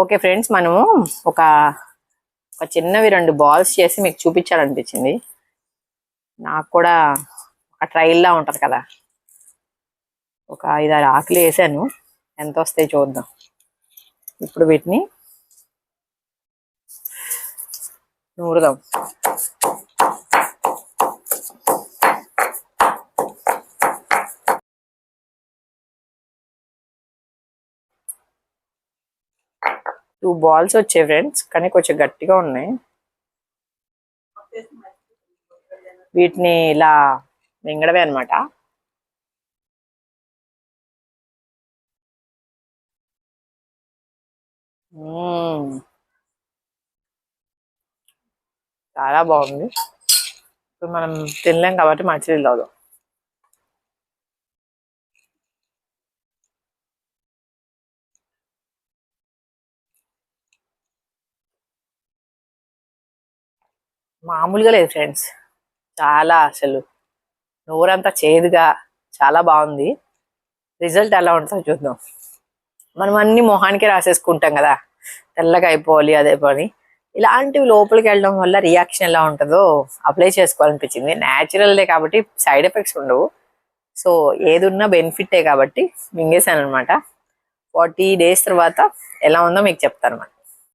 Okay friends మనము ఒక ఒక చిన్నవి రెండు బాల్స్ చేసి మీకు చూపించాలనిపించింది. నాకు కూడా ఒక ట్రైల్లా ఉంటుంది కదా. ఒక ఐదారు ఆకులు వేసాను. ఎంత వస్తాయి చూద్దాం. ఇప్పుడు వీటిని నూరుదాం. టూ బాల్స్ వచ్చాయి ఫ్రెండ్స్ కానీ కొంచెం గట్టిగా ఉన్నాయి. వీటిని ఇలా మింగడమే అనమాట చాలా బాగుంది. ఇప్పుడు మనం తినలేం కాబట్టి మంచిది తాగుదాం. మామూలుగా లేదు ఫ్రెండ్స్. చాలా అసలు. నోరంతా చేదుగా చాలా బాగుంది. రిజల్ట్ ఎలా ఉంటుందో చూద్దాం. మనం అన్ని మొహానికి రాసేసుకుంటాం కదా. తెల్లగా అయిపోవాలి అదే పని. ఇలాంటివి లోపలికి వెళ్ళడం వల్ల రియాక్షన్ ఎలా ఉంటుందో అప్లై చేసుకోవాలనిపించింది. న్యాచురల్దే కాబట్టి సైడ్ ఎఫెక్ట్స్ ఉండవు. సో ఏదున్నా ఉన్నా బెనిఫిటే కాబట్టి మింగేసాను అనమాట ఫార్టీ డేస్ తర్వాత ఎలా ఉందో మీకు చెప్తాను అనమాట